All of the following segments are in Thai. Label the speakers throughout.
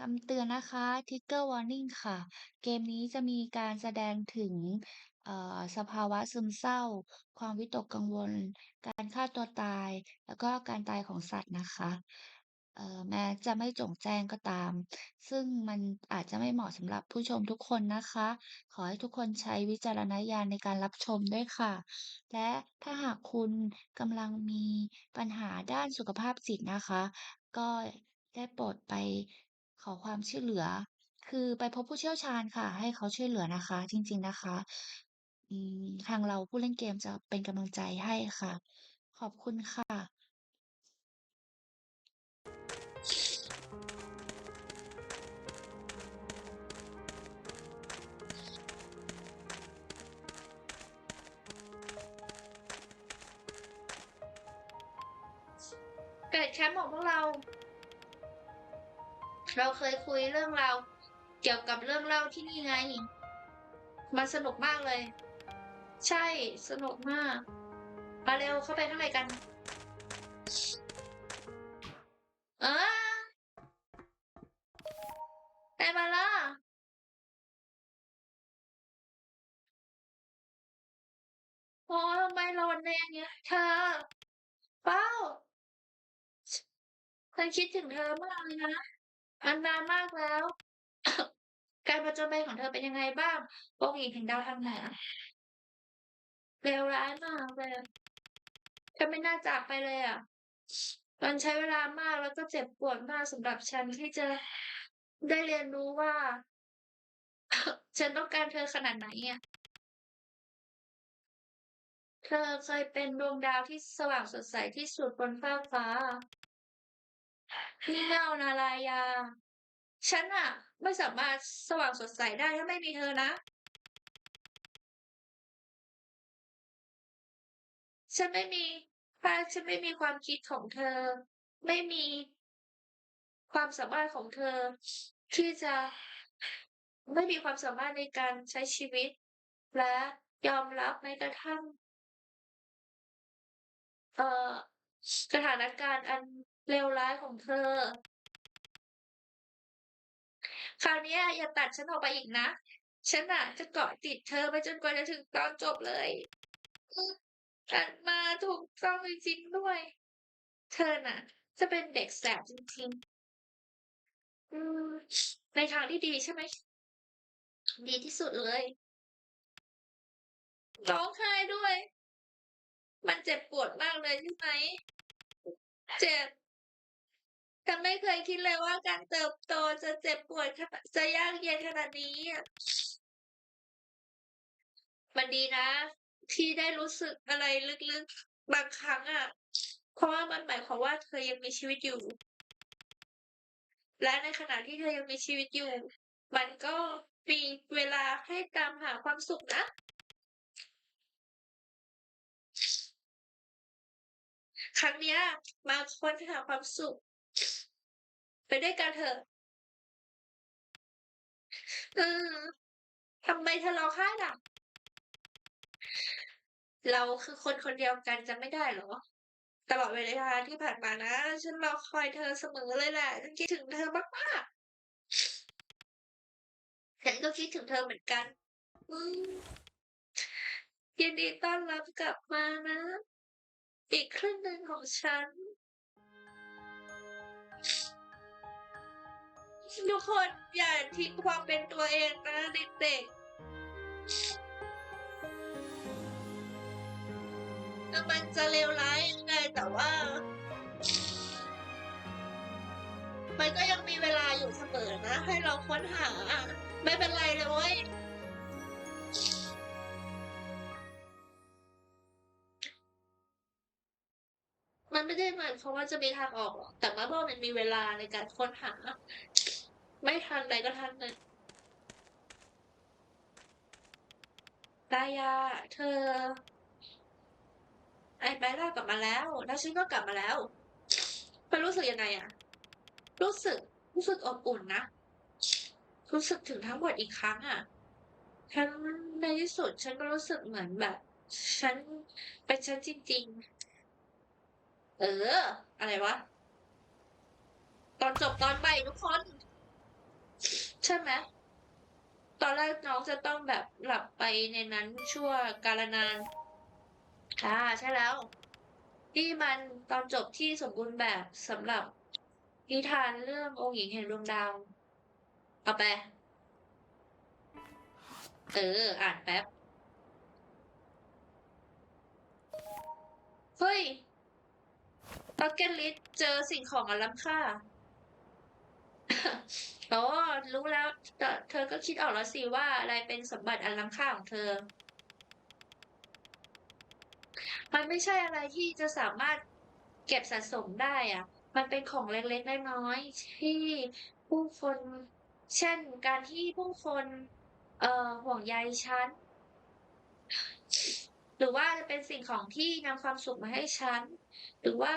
Speaker 1: คำเตือนนะคะ Trigger Warning ค่ะ เกมนี้จะมีการแสดงถึงอ่อสภาวะซึมเศร้า ความวิตกกังวล การฆ่าตัวตาย แล้วก็การตายของสัตว์นะคะแม้จะไม่จงแจ้งก็ตาม ซึ่งมันอาจจะไม่เหมาะสำหรับผู้ชมทุกคนนะคะ ขอให้ทุกคนใช้วิจารณญาณในการรับชมด้วยค่ะ และถ้าหากคุณกำลังมีปัญหาด้านสุขภาพจิตนะคะ ก็ได้โปรดไป ขอความช่วยเหลือ คือไปพบผู้เชี่ยวชาญค่ะ ให้เขาช่วยเหลือนะคะ จริง ๆ นะคะ อืม ทางเราผู้เล่นเกมจะเป็นกำลังใจให้ค่ะ ขอบคุณค่ะ
Speaker 2: เกิดแคมป์ของพวกเรา เราเคยคุยเรื่องราวเกี่ยวกับเรื่องเล่าที่นี่ไง มันสนุกมากเลย ใช่สนุกมาก มาเร็วเข้าไปข้างในกัน เออไปมาละโอ้ทำไมร้อนแรงเนี่ยเธอเป้าฉันคิดถึงเธอมากเลยนะ มันนานมากแล้ว การผจญภัยของเธอเป็นยังไงบ้างโองอีกถึงดาวทางไหนอะเลวร้ายมากเลยเธอไม่น่าจากไปเลยอะ มันใช้เวลามากแล้วก็เจ็บปวดมากสำหรับฉันที่จะได้เรียนรู้ว่า ฉันต้องการเธอขนาดไหนอะเธอเคยเป็นดวงดาวที่สว่างสดใสที่สุดบนฟ้าฟ้า พี่เงานารายา ฉันอะไม่สามารถสว่างสดใสได้ถ้าไม่มีเธอนะ ฉันไม่มีถ้าฉันไม่มีความคิดของเธอ ไม่มีความสามารถของเธอ ที่จะไม่มีความสามารถในการใช้ชีวิต และยอมรับแม้กระทั่ง เอ่อสถานการณ์อัน เลวร้ายของเธอ คราวนี้อย่าตัดฉันออกไปอีกนะ ฉันน่ะจะเกาะติดเธอไปจนกว่าจะถึงตอนจบเลยอืมตัดมาถูกต้องจริงๆด้วย เธอน่ะ จะเป็นเด็กแสบจริงๆในทางที่ดีใช่ไหม ดีที่สุดเลยร้องไห้ด้วย มันเจ็บปวดมากเลยใช่ไหม เจ็บ ฉันไม่เคยคิดเลยว่าการเติบโตจะเจ็บปวดขนาดจะยากเย็นขนาดนี้อะมันดีนะ ที่ได้รู้สึกอะไรลึกๆ บางครั้งอะเพราะว่ามันหมายความว่าเธอยังมีชีวิตอยู่ และในขณะที่เธอยังมีชีวิตอยู่ มันก็มีเวลาให้ตามหาความสุขนะครั้งเนี้ยมาค้นหาความสุข ไปด้วยกันเถอะเออทำไมเธอร้องไห้ล่ะ เราคือคนคนเดียวกันจำไม่ได้หรอ ตลอดเวลาที่ผ่านมานะ ฉันรอคอยเธอเสมอเลยแหละฉันคิดถึงเธอมากๆฉันก็คิดถึงเธอเหมือนกันอืมยินดีต้อนรับกลับมานะ อีกครึ่งหนึ่งของฉัน ทุกคนอย่าทิ้งความเป็นตัวเองนะเด็กๆถึงมันจะเลวร้ายยังไงแต่ว่า มันก็ยังมีเวลาอยู่เสมอนะ ให้เราค้นหา ไม่เป็นไรเลยเว้ยมันไม่ได้หมายความว่าจะมีทางออกหรอก แต่ว่ามันมีเวลาในการค้นหา ไม่ทันใดก็ทันหนึ่งดายา เธอ ไอ้แบลล่ากลับมาแล้ว แล้วฉันก็กลับมาแล้วมันรู้สึกยังไงอะรู้สึก รู้สึกอบอุ่นนะ รู้สึกถึงทั้งหมดอีกครั้งอะฉันในที่สุดฉันก็รู้สึกเหมือนแบบ ฉันเป็นฉันจริงๆ เออ อะไรวะ ตอนจบตอนใหม่ทุกคน ใช่ไหมตอนแรกน้องจะต้องแบบหลับไปในนั้นชั่วกาลนานอ่าใช่แล้วนี่มันตอนจบที่สมบูรณ์แบบสำหรับนิทานเรื่ององค์หญิงแห่งดวงดาว เอาไป เออ อ่านแป๊บ เฮ้ยบักเก็ตลิสต์เจอสิ่งของอันล้ำค่า อ๋อรู้แล้วแต่เธอก็คิดออกแล้วสิว่าอะไรเป็นสมบัติอันล้ำค่าของเธอ มันไม่ใช่อะไรที่จะสามารถเก็บสะสมได้อะมันเป็นของเล็กๆน้อยๆที่ผู้คน เช่น การที่ผู้คน เอ่อห่วงใยฉัน หรือว่าจะเป็นสิ่งของที่นำความสุขมาให้ฉัน หรือว่า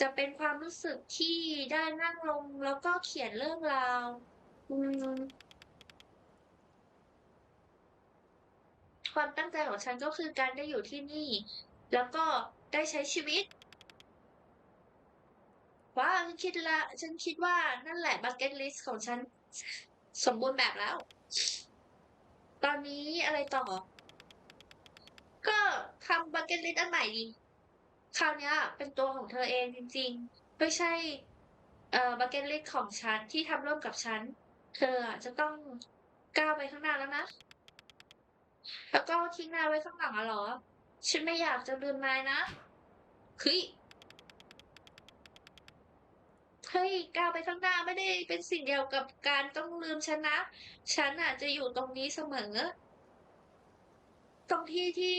Speaker 2: จะเป็นความรู้สึกที่ได้นั่งลงแล้วก็เขียนเรื่องราวความตั้งใจของฉันก็คือการได้อยู่ที่นี่ แล้วก็ได้ใช้ชีวิตว้าฉันคิดละฉันคิดว่านั่นแหละ bucket list ของฉันสมบูรณ์แบบแล้ว ตอนนี้อะไรต่อ ก็ทำ bucket list อันใหม่ดิ คราวนี้เป็นตัวของเธอเองจริง ๆ ไม่ใช่เอ่อ bucket list ของฉันที่ทำร่วมกับฉัน เธออะจะต้องก้าวไปข้างหน้าแล้วนะ แล้วก็ทิ้งนายไว้ข้างหลังอะหรอ ฉันไม่อยากจะลืมนายนะเฮ้ยเฮ้ยก้าวไปข้างหน้าไม่ได้เป็นสิ่งเดียวกับการต้องลืมฉันนะ ฉันอะจะอยู่ตรงนี้เสมอ ตรงที่ที่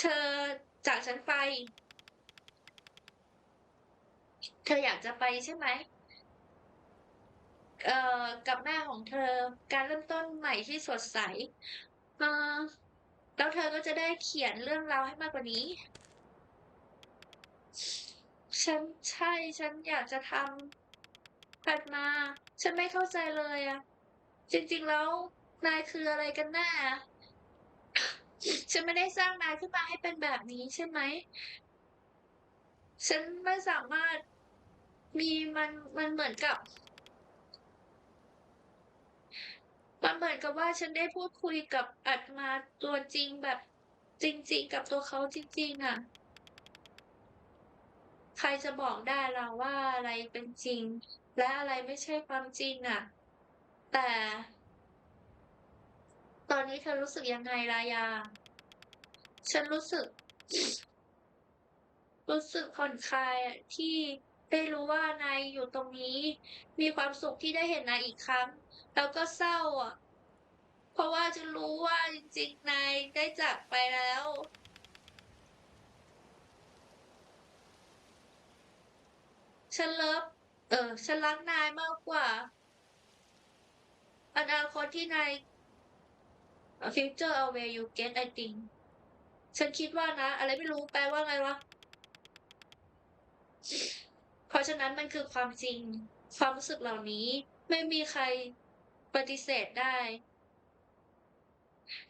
Speaker 2: เธอจากฉันไป เธออยากจะไปใช่ไหมเอ่อกับแม่ของเธอการเริ่มต้นใหม่ที่สดใสเออแล้วเธอก็จะได้เขียนเรื่องราวให้มากกว่านี้ ฉันใช่ ฉันอยากจะทำถัดมา ฉันไม่เข้าใจเลยอะจริงๆแล้วนายคืออะไรกันแน่ฉันไม่ได้สร้างนายขึ้นมาให้เป็นแบบนี้ใช่ไหม ฉันไม่สามารถ มีมันมันเหมือนกับ มันเหมือนกับว่าฉันได้พูดคุยกับอาตมาตัวจริงแบบจริง ๆ กับตัวเขาจริง ๆ อะ ใครจะบอกได้ล่ะว่าอะไรเป็นจริง และอะไรไม่ใช่ความจริงอะ แต่ ตอนนี้เธอรู้สึกยังไงลายา ฉันรู้สึก รู้สึกผ่อนคลายที่ ได้รู้ว่านายอยู่ตรงนี้ มีความสุขที่ได้เห็นนายอีกครั้ง แล้วก็เศร้าอะเพราะว่าจะรู้ว่าจริงๆนายได้จากไปแล้วฉันเลิฟเออ ฉันรักนายมากกว่า อนาคตที่นาย future away you get I think ฉันคิดว่านะ อะไรไม่รู้แปลว่าไงวะ เพราะฉะนั้นมันคือความจริง ความรู้สึกเหล่านี้ไม่มีใครปฏิเสธได้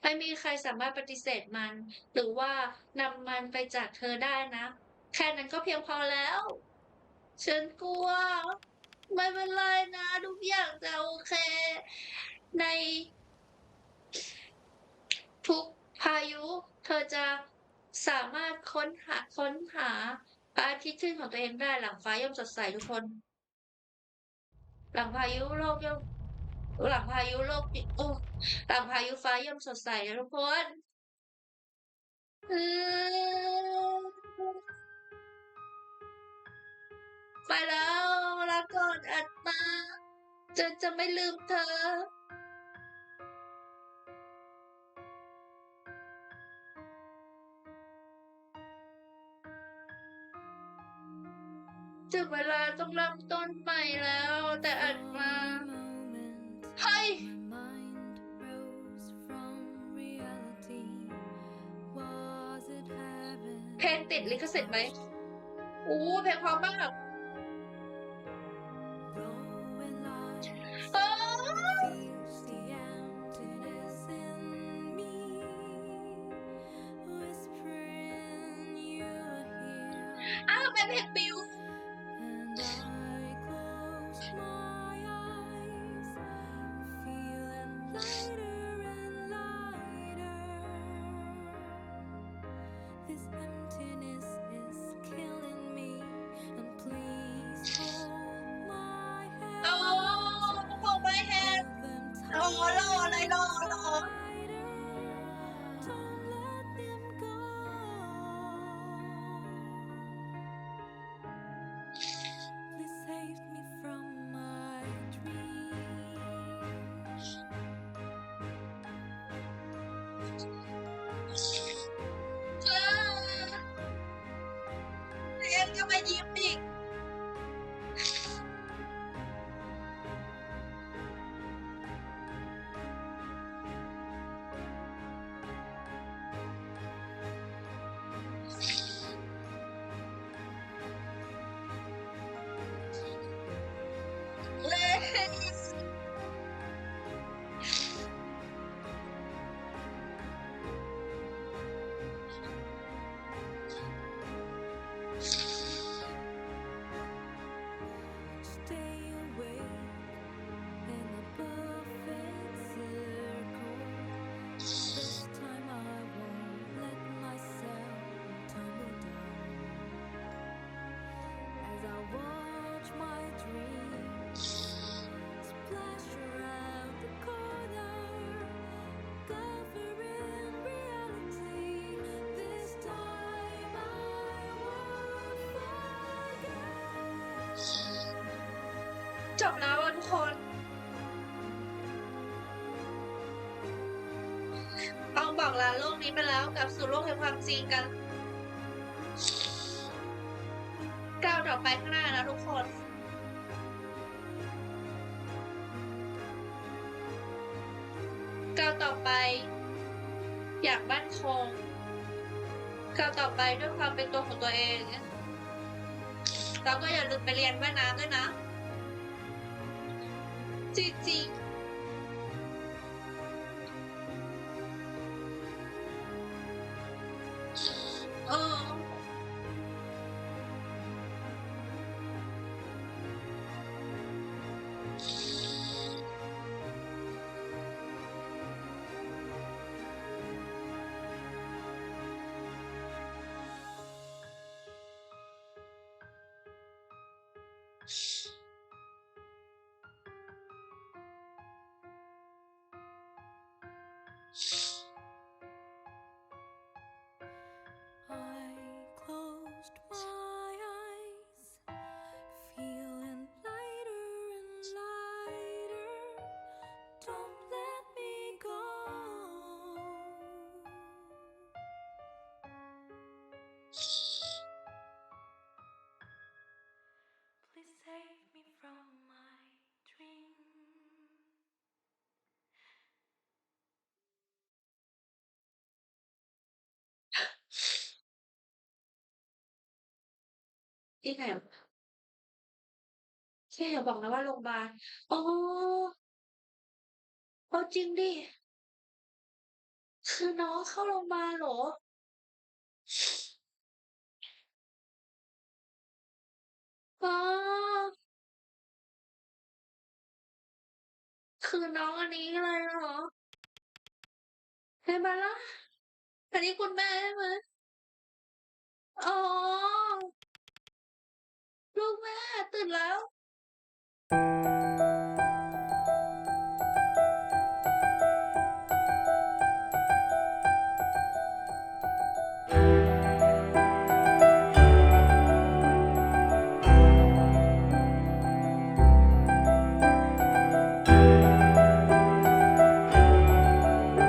Speaker 2: ไม่มีใครสามารถปฏิเสธมัน หรือว่านำมันไปจากเธอได้นะ แค่นั้นก็เพียงพอแล้ว ฉันกลัว ไม่เป็นไรนะทุกอย่างจะโอเค ในทุกพายุ เธอจะสามารถค้นหาค้นหา พระอาทิตย์ขึ้นของตัวเองได้หลังฟ้าย่อมสดใสทุกคน หลังพายุโลกย่อมหลังพายุโลกโอ้หลังพายุฟ้าย่อมสดใสนะทุกคนไปแล้วลาก่อนอาตมาฉันจะไม่ลืมเธอ ถึงเวลาต้องเริ่มต้นใหม่แล้ว แต่อาตมาเฮ้ยเพลงติดลิขสิทธิ์ไหมอู้เพลงเพราะมากเอ้ยอ้าวเป็นเพลงบิว
Speaker 3: Ngồi
Speaker 2: จบแล้วอะทุกคน ต้องบอกลาโลกนี้ไปแล้วกลับสู่โลกแห่งความจริงกันก้าวต่อไปข้างหน้านะทุกคนก้าวต่อไป อยากมั่นคงก้าวต่อไปด้วยความเป็นตัวของตัวเองแล้วก็อย่าลืมไปเรียนว่ายน้ำด้วยนะ จริ ที่ไหนวะแค่อย่าบอกนะว่าโรงพยาบาล อ๋อ เอาจริงดิ คือน้องเข้าโรงพยาบาลเหรอ อ๋อ คือน้องอันนี้เลยเหรอเห็นไหมล่ะ อันนี้คุณแม่ใช่ไหม อ๋อ ลูกแม่ตื่นแล้ว